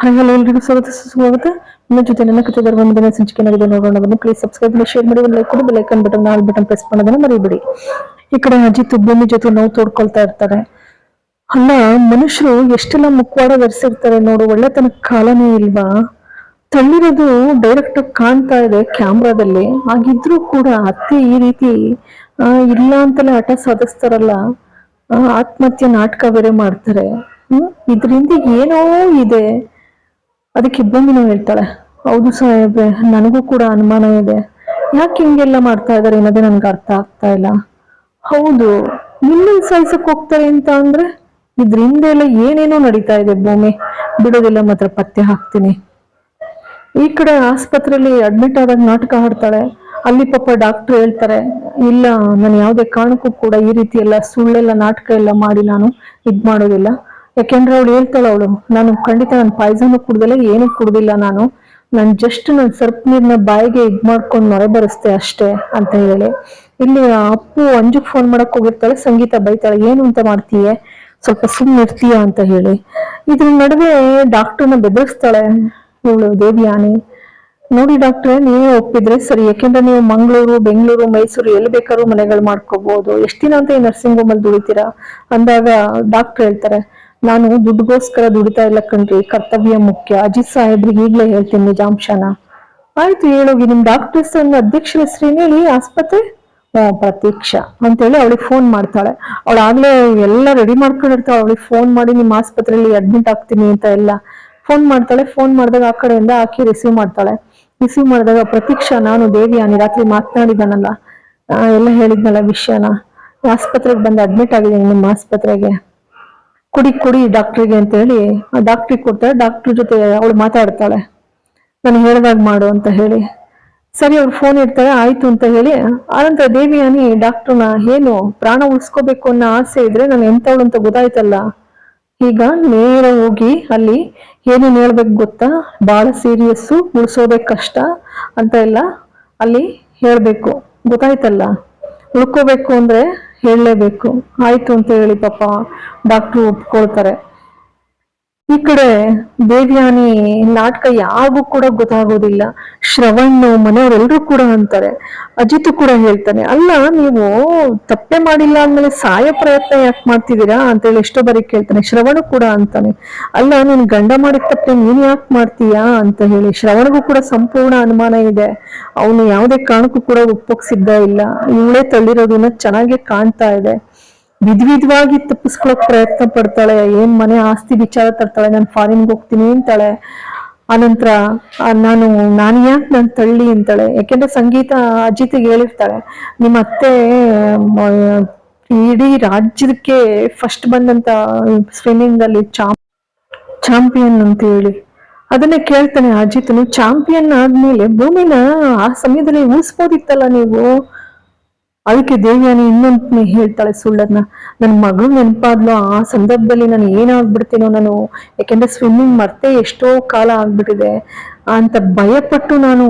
Hi hello ಎಲ್ರಿಗೂ ಸ್ವಾಗತ ಸುಸ್ವಾಗತ ನಿಮ್ಮ ಜೊತೆ ನನ್ನ ಕಥೆ ಬರುವ ಮುಂದಿನ ಸಂಚಿಕೆ ನಡೆದ ನೋಡೋಣ ಬನ್ನಿ. ಪ್ಲೀಸ್ ಸಬ್ಸ್ಕ್ರೈಬ್ ಮಾಡಿ ಶೇರ್ ಮಾಡಿ ಒಂದು ಲೈಕ್ ಕೊಡಿ ಬೆಲ್ ಐಕನ್ ಬಟನ್ ನಾಲ್ ಬಟನ್ ಪ್ರೆಸ್ ಮಾಡೋದನ್ನ ಮರಿಬೇಡಿ. ಈ ಕಡೆ ಅಜ್ಜಿ ಭೂಮಿ ಜೊತೆ ನೋವು ತೋಡ್ಕೊಳ್ತಾ ಇರ್ತಾರೆ. ಅಲ್ಲ, ಮನುಷ್ಯರು ಎಷ್ಟೆಲ್ಲ ಮುಖವಾಡ ಧರಿಸಿರ್ತಾರೆ ನೋಡು. ಒಳ್ಳೆತನ ಕಾಲನೇ ಇಲ್ವಾ? ತಳ್ಳಿರೋದು ಡೈರೆಕ್ಟ್ ಕಾಣ್ತಾ ಇದೆ ಕ್ಯಾಮ್ರಾದಲ್ಲಿ ಹಾಗಿದ್ರೂ ಕೂಡ ಅತ್ತೆ ಈ ರೀತಿ ಇಲ್ಲ ಅಂತಲೇ ಹಠ ಸಾಧಿಸ್ತಾರಲ್ಲ. ಆತ್ಮಹತ್ಯೆ ನಾಟಕ ಬೇರೆ ಮಾಡ್ತಾರೆ. ಇದರಿಂದ ಏನೋ ಇದೆ. ಅದಕ್ಕೆ ಇಬ್ಬಂದಿನೂ ಹೇಳ್ತಾಳೆ. ಹೌದು ಸಾಹೇಬ್ರೆ, ನನಗೂ ಕೂಡ ಅನುಮಾನ ಇದೆ. ಯಾಕೆ ಹಿಂಗೆಲ್ಲ ಮಾಡ್ತಾ ಇದಾರೆ ಅನ್ನೋದೇ ನನ್ಗೆ ಅರ್ಥ ಆಗ್ತಾ ಇಲ್ಲ. ಹೌದು ನಿಮ್ಮನ್ನ ಸಾಯಿಸಕ್ ಹೋಗ್ತಾರೆ ಅಂತ ಅಂದ್ರೆ ಇದ್ರ ಎಲ್ಲ ಏನೇನೋ ನಡೀತಾ ಇದೆ ಭೂಮಿ. ಬಿಡೋದಿಲ್ಲ ಮಾತ್ರ ಪತ್ತೆ ಹಾಕ್ತೀನಿ. ಈ ಕಡೆ ಆಸ್ಪತ್ರೆಯಲ್ಲಿ ಅಡ್ಮಿಟ್ ಆದಾಗ ನಾಟಕ ಆಡ್ತಾಳೆ. ಅಲ್ಲಿ ಪಾಪ ಡಾಕ್ಟರ್ ಹೇಳ್ತಾರೆ, ಇಲ್ಲ, ನಾನು ಯಾವುದೇ ಕಾರಣಕ್ಕೂ ಕೂಡ ಈ ರೀತಿ ಎಲ್ಲ ಸುಳ್ಳೆಲ್ಲ ನಾಟಕ ಎಲ್ಲ ಮಾಡಿ ನಾನು ಇದ್ ಮಾಡೋದಿಲ್ಲ. ಯಾಕೆಂದ್ರೆ ಅವಳು ಹೇಳ್ತಾಳೆ, ಅವಳು, ನಾನು ಖಂಡಿತ ನನ್ನ ಪಾಯ್ಸನ್ ಕುಡ್ದಿಲ್ಲ ಏನು ಕುಡ್ದಿಲ್ಲ ನಾನು. ನಾನು ಜಸ್ಟ್ ನನ್ನ ಸರ್ಪ್ ನೀರ್ನ ಬಾಯಿಗೆ ಇದ್ ಮಾಡ್ಕೊಂಡು ಮರೆ ಬರೆಸ್ತೆ ಅಷ್ಟೇ, ಅಂತ ಹೇಳಿ. ಇಲ್ಲಿ ಅಪ್ಪು ಅಂಜುಕ್ ಫೋನ್ ಮಾಡಕ್ ಹೋಗಿರ್ತಾಳೆ, ಸಂಗೀತ ಬೈತಾಳೆ, ಏನು ಅಂತ ಮಾಡ್ತೀಯ? ಸ್ವಲ್ಪ ಸುಮ್ಮನೆ ಇರ್ತೀಯ? ಅಂತ ಹೇಳಿ. ಇದ್ರ ನಡುವೆ ಡಾಕ್ಟರ್ನ ಬೆದರಿಸ್ತಾಳೆ, ಇವಳು ದೇವಿಯಾನಿ ನೋಡಿ ಡಾಕ್ಟ್ರೆ ನೀವೇ ಒಪ್ಪಿದ್ರೆ ಸರಿ. ಯಾಕೆಂದ್ರೆ ನೀವು ಮಂಗಳೂರು, ಬೆಂಗಳೂರು, ಮೈಸೂರು ಎಲ್ಲಿ ಬೇಕಾದ್ರೂ ಮನೆಗಳು ಮಾಡ್ಕೋಬಹುದು ಎಷ್ಟು ದಿನ ಅಂತ ಈ ನರ್ಸಿಂಗ್ ಹೋಮ್ ಅಲ್ಲಿ ದುಡಿತೀರಾ? ಅಂದಾಗ ಡಾಕ್ಟರ್ ಹೇಳ್ತಾರೆ ನಾನು ದುಡ್ಡುಗೋಸ್ಕರ ದುಡಿತಾ ಇಲ್ಲ ಕಣ್ರಿ, ಕರ್ತವ್ಯ ಮುಖ್ಯ. ಅಜಿತ್ ಸಾಹೇಬ್ರಿಗೆ ಈಗ್ಲೇ ಹೇಳ್ತೀನಿ ನಿಜಾಂಶನ. ಆಯ್ತು ಹೇಳೋಗಿ ನಿಮ್ ಡಾಕ್ಟರ್ಸ್ ಅಧ್ಯಕ್ಷರ ಹೆಸರೇನು ಹೇಳಿ, ಆಸ್ಪತ್ರೆ? ಪ್ರತೀಕ್ಷಾ ಅಂತೇಳಿ ಅವಳಿಗೆ ಫೋನ್ ಮಾಡ್ತಾಳೆ. ಅವಳು ಆಗ್ಲೇ ಎಲ್ಲ ರೆಡಿ ಮಾಡ್ಕೊಂಡಿರ್ತಾಳೆ. ಅವಳಿಗೆ ಫೋನ್ ಮಾಡಿ ನಿಮ್ಮ ಆಸ್ಪತ್ರೆಯಲ್ಲಿ ಅಡ್ಮಿಟ್ ಆಗ್ತೀನಿ ಅಂತ ಎಲ್ಲ ಫೋನ್ ಮಾಡ್ತಾಳೆ. ಫೋನ್ ಮಾಡಿದಾಗ ಆ ಕಡೆಯಿಂದ ಆಕಿ ರಿಸೀವ್ ಮಾಡ್ತಾಳೆ. ರಿಸೀವ್ ಮಾಡಿದಾಗ ಪ್ರತೀಕ್ಷಾ, ನಾನು ದೇವಿಯಾನಿ, ರಾತ್ರಿ ಮಾತನಾಡಿದಾನಲ್ಲ. ಎಲ್ಲ ಹೇಳಿದ್ನಲ್ಲ ವಿಷಯನ. ಆಸ್ಪತ್ರೆಗೆ ಬಂದು ಅಡ್ಮಿಟ್ ಆಗಿದ್ದೀನಿ ನಿಮ್ಮ ಆಸ್ಪತ್ರೆಗೆ. ಕುಡಿ ಕುಡಿ ಡಾಕ್ಟ್ರಿಗೆ ಅಂತ ಹೇಳಿ ಆ ಡಾಕ್ಟ್ರಿಗೆ ಕೊಡ್ತಾಳೆ ಡಾಕ್ಟ್ರ್ ಜೊತೆ ಅವಳು ಮಾತಾಡ್ತಾಳೆ. ನಾನು ಹೇಳ್ದಾಗ ಮಾಡು ಅಂತ ಹೇಳಿ. ಸರಿ, ಅವ್ರು ಫೋನ್ ಇಡ್ತಾರೆ. ಆಯ್ತು ಅಂತ ಹೇಳಿ. ಆನಂತರ ದೇವಿಯಾನಿ ಡಾಕ್ಟ್ರನ್ನ ಏನು ಪ್ರಾಣ ಉಳಿಸ್ಕೋಬೇಕು ಅನ್ನೋ ಆಸೆ ಇದ್ರೆ ನಾನು ಎಂತವಳು ಅಂತ ಗೊತ್ತಾಯ್ತಲ್ಲ. ಈಗ ನೇರ ಹೋಗಿ ಅಲ್ಲಿ ಏನೇನು ಹೇಳ್ಬೇಕು ಗೊತ್ತಾ? ಬಹಳ ಸೀರಿಯಸ್ಸು ಉಳಿಸೋದೇ ಕಷ್ಟ ಅಂತ ಎಲ್ಲ ಅಲ್ಲಿ ಹೇಳ್ಬೇಕು. ಗೊತ್ತಾಯ್ತಲ್ಲ? ಉಳ್ಕೋಬೇಕು ಅಂದ್ರೆ ಹೇಳಲೇಬೇಕು. ಆಯ್ತು ಅಂತ ಹೇಳಿ ಪಾಪ ಡಾಕ್ಟ್ರು ಒಪ್ಕೊಳ್ತಾರೆ. ಈ ಕಡೆ ದೇವ್ಯಾನಿ ನಾಟಕ ಯಾರಿಗೂ ಕೂಡ ಗೊತ್ತಾಗೋದಿಲ್ಲ. ಶ್ರವಣ್ ಮನೆಯವರೆಲ್ಲರೂ ಕೂಡ ಅಂತಾರೆ. ಅಜಿತ್ ಕೂಡ ಹೇಳ್ತಾನೆ, ಅಲ್ಲ, ನೀವು ತಪ್ಪೆ ಮಾಡಿಲ್ಲ ಅಂದ್ಮೇಲೆ ಸಾಯ ಪ್ರಯತ್ನ ಯಾಕೆ ಮಾಡ್ತಿದ್ದೀರಾ? ಅಂತ ಹೇಳಿ ಎಷ್ಟೋ ಬಾರಿ ಕೇಳ್ತಾನೆ, ಶ್ರವಣ ಕೂಡ ಅಂತಾನೆ. ಅಲ್ಲ, ನೀನ್ ಗಂಡ ಮಾಡಿದ ತಪ್ಪೆ ನೀನ್ ಯಾಕೆ ಮಾಡ್ತೀಯಾ? ಅಂತ ಹೇಳಿ, ಶ್ರವಣಗೂ ಕೂಡ ಸಂಪೂರ್ಣ ಅನುಮಾನ ಇದೆ. ಅವನು ಯಾವುದೇ ಕಾರಣಕ್ಕೂ ಕೂಡ ಒಪ್ಪೋಕ್ ಸಿದ್ಧ ಇಲ್ಲ. ಇವಳೇ ತಳ್ಳಿರೋದನ್ನ ಚೆನ್ನಾಗಿ ಕಾಣ್ತಾ ಇದೆ. ವಿಧವಿಧವಾಗಿ ತಪ್ಪಿಸ್ಕೊಳಕ್ ಪ್ರಯತ್ನ ಪಡ್ತಾಳೆ, ಏನ್ ಮನೆ ಆಸ್ತಿ ವಿಚಾರ ತರ್ತಾಳೆ, ನಾನು ಫಾರಿನ್ಗೆ ಹೋಗ್ತೀನಿ ಅಂತಾಳೆ. ಆನಂತರ ನಾನು ನಾನು ಯಾಕೆ ನಾನು ತಳ್ಳಿ ಅಂತಾಳೆ. ಯಾಕೆಂದ್ರೆ ಸಂಗೀತ ಅಜಿತ್ಗೆ ಹೇಳಿರ್ತಾಳೆ, ನಿಮ್ಮ ಅತ್ತೆ ಇಡೀ ರಾಜ್ಯಕ್ಕೆ ಫಸ್ಟ್ ಬಂದಂತ ಸ್ವಿಮ್ಮಿಂಗ್ ಅಲ್ಲಿ ಚಾಂಪ್ ಚಾಂಪಿಯನ್ ಅಂತ ಹೇಳಿ. ಅದನ್ನೇ ಕೇಳ್ತಾನೆ ಅಜಿತ್ ಚಾಂಪಿಯನ್ ಆದ್ಮೇಲೆ ಭೂಮಿನ ಆ ಸಮಯದಲ್ಲಿ ಉಳಿಸ್ಬೋದಿತ್ತಲ್ಲ ನೀವು? ಅದಕ್ಕೆ ದೇವಿಯಾನಿ ಇನ್ನೊಂದು ಹೇಳ್ತಾಳೆ, ಸುಳ್ಳನ್ನ. ನನ್ನ ಮಗಳು ನೆನಪಾದ್ಲು, ಆ ಸಂದರ್ಭದಲ್ಲಿ ನಾನು ಏನಾಗ್ಬಿಡ್ತೀನೋ ನಾನು. ಯಾಕೆಂದ್ರೆ ಸ್ವಿಮ್ಮಿಂಗ್ ಮರ್ತೆ ಎಷ್ಟೋ ಕಾಲ ಆಗ್ಬಿಟ್ಟಿದೆ. ಅಂತ ಭಯಪಟ್ಟು ನಾನು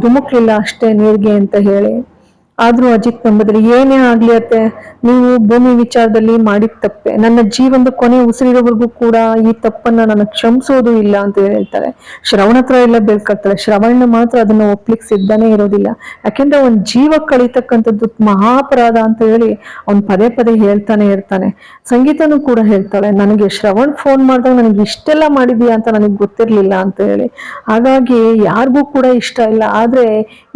ಧುಮುಕ್ಲಿಲ್ಲ ಅಷ್ಟೇ ನೀರಿಗೆ ಅಂತ ಹೇಳಿ. ಆದ್ರೂ ಅಜಿತ್ ನಂಬುದ್ರಿ ಏನೇ ಆಗ್ಲಿ ಅತ್ತೆ, ನೀವು ಭೂಮಿ ವಿಚಾರದಲ್ಲಿ ಮಾಡಿದ ತಪ್ಪೆ. ನನ್ನ ಜೀವನದ ಕೊನೆ ಉಸಿರಿರೋವರೆಗೂ ಕೂಡ ಈ ತಪ್ಪನ್ನ ನಾನು ಕ್ಷಮಿಸೋದು ಇಲ್ಲ ಅಂತ ಹೇಳ್ತಾರೆ. ಶ್ರವಣ ಹತ್ರ ಎಲ್ಲ ಬೇಡ್ಕೊಳ್ತಾಳೆ ಶ್ರವಣ ಮಾತ್ರ ಅದನ್ನ ಒಪ್ಲಿಕ್ಕೆ ಸಿದ್ಧನೇ ಇರೋದಿಲ್ಲ. ಯಾಕೆಂದ್ರೆ ಒಂದ್ ಜೀವ ಕಳೀತಕ್ಕಂಥದ್ದು ಮಹಾಪರಾಧ ಅಂತ ಹೇಳಿ ಅವ್ನ್ ಪದೇ ಪದೇ ಹೇಳ್ತಾನೆ ಇರ್ತಾನೆ. ಸಂಗೀತನೂ ಕೂಡ ಹೇಳ್ತಾಳೆ, ನನಗೆ ಶ್ರವಣ್ ಫೋನ್ ಮಾಡಿದಾಗ ನನಗೆ ಇಷ್ಟೆಲ್ಲ ಮಾಡಿದೀಯ ಅಂತ ನನಗೆ ಗೊತ್ತಿರ್ಲಿಲ್ಲ ಅಂತ ಹೇಳಿ. ಹಾಗಾಗಿ ಯಾರಿಗೂ ಕೂಡ ಇಷ್ಟ ಇಲ್ಲ. ಆದ್ರೆ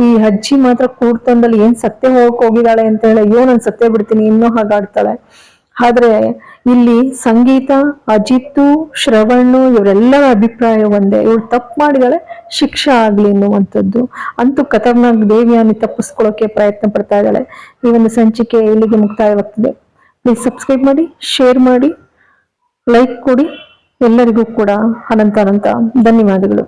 ಈ ಅಜ್ಜಿ ಮಾತ್ರ ಕೂಡ್ತಂದಲ್ಲಿ ಏನ್ ಸತ್ಯ ಹೋಗಕ್ ಹೋಗಿದ್ದಾಳೆ ಅಂತ ಹೇಳಿ, ಅಯ್ಯೋ ನಾನು ಸತ್ಯ ಬಿಡ್ತೀನಿ, ಇನ್ನೂ ಹಾಗಾಡ್ತಾಳೆ. ಆದ್ರೆ ಇಲ್ಲಿ ಸಂಗೀತ, ಅಜಿತ್ತು ಶ್ರವಣ್ಣು ಇವರೆಲ್ಲರ ಅಭಿಪ್ರಾಯ ಒಂದೇ. ಇವ್ರು ತಪ್ಪು ಮಾಡಿದಾಳೆ, ಶಿಕ್ಷೆ ಆಗ್ಲಿ ಎನ್ನುವಂಥದ್ದು ಅಂತೂ ಕತರ್ನಾಗ್ ದೇವಿಯನ್ನು ತಪ್ಪಿಸ್ಕೊಳ್ಳೋಕೆ ಪ್ರಯತ್ನ ಪಡ್ತಾ ಇದ್ದಾಳೆ. ಈ ಒಂದು ಸಂಚಿಕೆ ಇಲ್ಲಿಗೆ ಮುಕ್ತಾಯವಾಗ್ತದೆ ಪ್ಲೀಸ್ ಸಬ್ಸ್ಕ್ರೈಬ್ ಮಾಡಿ ಶೇರ್ ಮಾಡಿ ಲೈಕ್ ಕೊಡಿ. ಎಲ್ಲರಿಗೂ ಕೂಡ ಅನಂತ ಅನಂತ ಧನ್ಯವಾದಗಳು.